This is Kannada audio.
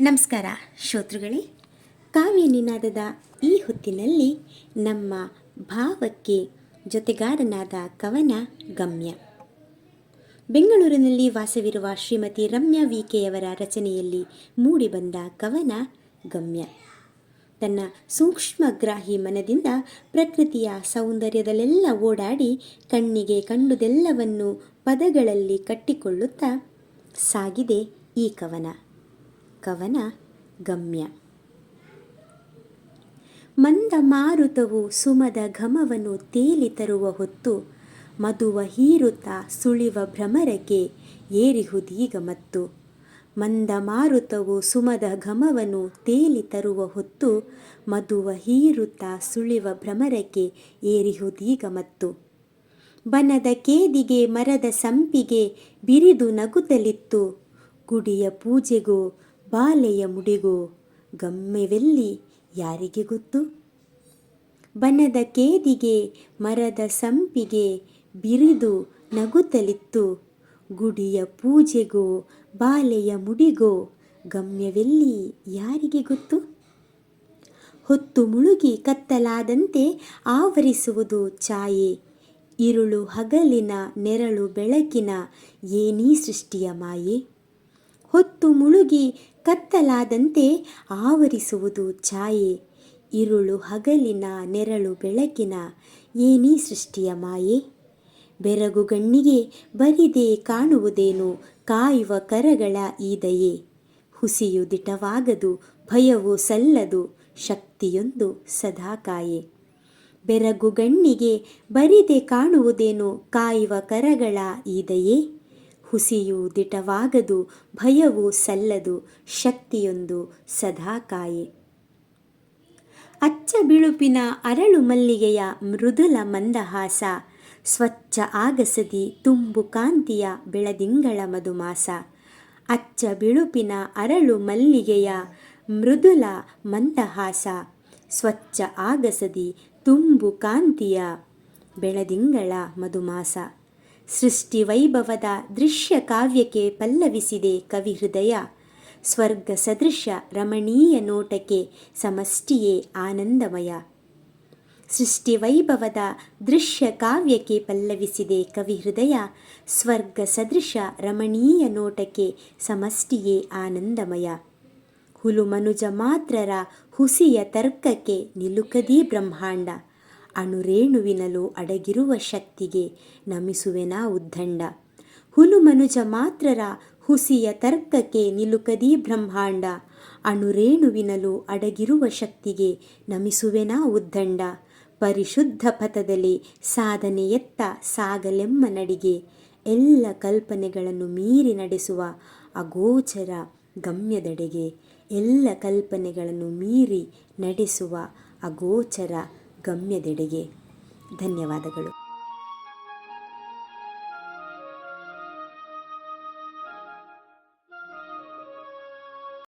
ನಮಸ್ಕಾರ, ಶ್ರೋತೃಗಳೇ. ಕಾವ್ಯ ನಿನಾದದ ಈ ಹೊತ್ತಿನಲ್ಲಿ ನಮ್ಮ ಭಾವಕ್ಕೆ ಜೊತೆಗಾರನಾದ ಕವನ ಗಮ್ಯ. ಬೆಂಗಳೂರಿನಲ್ಲಿ ವಾಸವಿರುವ ಶ್ರೀಮತಿ ರಮ್ಯಾ ವಿ ಕೆಯವರ ರಚನೆಯಲ್ಲಿ ಮೂಡಿಬಂದ ಕವನ ಗಮ್ಯ. ತನ್ನ ಸೂಕ್ಷ್ಮಗ್ರಾಹಿ ಮನದಿಂದ ಪ್ರಕೃತಿಯ ಸೌಂದರ್ಯದಲ್ಲೆಲ್ಲ ಓಡಾಡಿ ಕಣ್ಣಿಗೆ ಕಂಡುದೆಲ್ಲವನ್ನು ಪದಗಳಲ್ಲಿ ಕಟ್ಟಿಕೊಳ್ಳುತ್ತಾ ಸಾಗಿದೆ ಈ ಕವನ. ಕವನ ಗಮ್ಯ. ಮಂದ ಮಾರುತವು ಸುಮದ ಘಮವನ್ನು ತೇಲಿ ತರುವ ಹೊತ್ತು ಮದುವ ಹೀರುತ ಸುಳಿವ ಭ್ರಮರಕ್ಕೆ ಏರಿಹುದೀಗ ಮತ್ತು. ಮಂದ ಮಾರುತವು ಸುಮದ ಘಮವನ್ನು ತೇಲಿ ತರುವ ಹೊತ್ತು ಮದುವ ಹೀರುತ ಸುಳಿವ ಭ್ರಮರಕ್ಕೆ ಏರಿಹುದೀಗ ಮತ್ತು. ಬನದ ಕೇದಿಗೆ ಮರದ ಸಂಪಿಗೆ ಬಿರಿದು ನಗುತ್ತಲಿತ್ತು. ಗುಡಿಯ ಪೂಜೆಗೋ ಬಾಲೆಯ ಮುಡಿಗೋ ಗಮ್ಯವೆಲ್ಲಿ ಯಾರಿಗೆ ಗೊತ್ತು? ಬನದ ಕೇದಿಗೆ, ಮರದ ಸಂಪಿಗೆ ಬಿರಿದು ನಗುತ್ತಲಿತ್ತು. ಗುಡಿಯ ಪೂಜೆಗೋ, ಬಾಲೆಯ ಮುಡಿಗೋ ಗಮ್ಯವೆಲ್ಲಿ ಯಾರಿಗೆ ಗೊತ್ತು? ಹೊತ್ತು ಮುಳುಗಿ ಕತ್ತಲಾದಂತೆ ಆವರಿಸುವುದು ಛಾಯೆ. ಇರುಳು ಹಗಲಿನ ನೆರಳು ಬೆಳಕಿನ ಏನೀ ಸೃಷ್ಟಿಯ ಮಾಯೆ? ಹೊತ್ತು ಮುಳುಗಿ ಕತ್ತಲಾದಂತೆ ಆವರಿಸುವುದು ಛಾಯೆ. ಇರುಳು ಹಗಲಿನ ನೆರಳು ಬೆಳಕಿನ ಏನೀ ಸೃಷ್ಟಿಯ ಮಾಯೆ. ಬೆರಗು ಗಣ್ಣಿಗೆ ಬರಿದೆ ಕಾಣುವುದೇನು ಕಾಯುವ ಕರಗಳ ಈ ಹುಸಿಯು ದಿಟವಾಗದು, ಭಯವು ಸಲ್ಲದು, ಶಕ್ತಿಯೊಂದು ಸದಾ ಕಾಯೆ. ಬೆರಗು ಗಣ್ಣಿಗೆ ಬರಿದೆ ಕಾಣುವುದೇನು ಕಾಯುವ ಕರಗಳ ಈ ಹುಸಿಯು ದಿಟವಾಗದು, ಭಯವು ಸಲ್ಲದು, ಶಕ್ತಿಯೊಂದು ಸದಾಕಾಯೆ. ಅಚ್ಚ ಬಿಳುಪಿನ ಅರಳು ಮಲ್ಲಿಗೆಯ ಮೃದುಲ ಮಂದಹಾಸ, ಸ್ವಚ್ಛ ಆಗಸದಿ ತುಂಬು ಕಾಂತಿಯ ಬೆಳದಿಂಗಳ ಮಧುಮಾಸ. ಅಚ್ಚ ಬಿಳುಪಿನ ಅರಳು ಮಲ್ಲಿಗೆಯ ಮೃದುಲ ಮಂದಹಾಸ, ಸ್ವಚ್ಛ ಆಗಸದಿ ತುಂಬು ಕಾಂತಿಯ ಬೆಳದಿಂಗಳ ಮಧುಮಾಸ. ಸೃಷ್ಟಿ ವೈಭವದ ದೃಶ್ಯ ಕಾವ್ಯಕ್ಕೆ ಪಲ್ಲವಿಸಿದೆ ಕವಿ ಹೃದಯ ಸ್ವರ್ಗ ಸದೃಶ ರಮಣೀಯ ನೋಟಕ್ಕೆ ಸಮಷ್ಟಿಯೇ ಆನಂದಮಯ. ಸೃಷ್ಟಿ ವೈಭವದ ದೃಶ್ಯ ಕಾವ್ಯಕ್ಕೆ ಪಲ್ಲವಿಸಿದೆ ಕವಿ ಹೃದಯ ಸ್ವರ್ಗ ಸದೃಶ ರಮಣೀಯ ನೋಟಕ್ಕೆ ಸಮಷ್ಟಿಯೇ ಆನಂದಮಯ. ಹುಲು ಮನುಜ ಮಾತ್ರರ ಹುಸಿಯ ತರ್ಕಕ್ಕೆ ನಿಲುಕದಿ ಬ್ರಹ್ಮಾಂಡ. ಅಣುರೇಣುವಿನಲು ಅಡಗಿರುವ ಶಕ್ತಿಗೆ ನಮಿಸುವೆನಾ ಉದ್ದಂಡ ಹುಲು ಮನುಜ ಮಾತ್ರರ ಹುಸಿಯ ತರ್ಕಕ್ಕೆ ನಿಲುಕದಿ ಬ್ರಹ್ಮಾಂಡ. ಅಣುರೇಣುವಿನಲು ಅಡಗಿರುವ ಶಕ್ತಿಗೆ ನಮಿಸುವೆನಾ ಉದ್ದಂಡ ಪರಿಶುದ್ಧ ಪಥದಲ್ಲಿ ಸಾಧನೆಯತ್ತ ಸಾಗಲೆಮ್ಮ ನಡಿಗೆ. ಎಲ್ಲ ಕಲ್ಪನೆಗಳನ್ನು ಮೀರಿ ನಡೆಸುವ ಅಗೋಚರ ಗಮ್ಯದೆಡೆಗೆ. ಎಲ್ಲ ಕಲ್ಪನೆಗಳನ್ನು ಮೀರಿ ನಡೆಸುವ ಅಗೋಚರ ಗಮ್ಯದೆಡೆಗೆ. ಧನ್ಯವಾದಗಳು.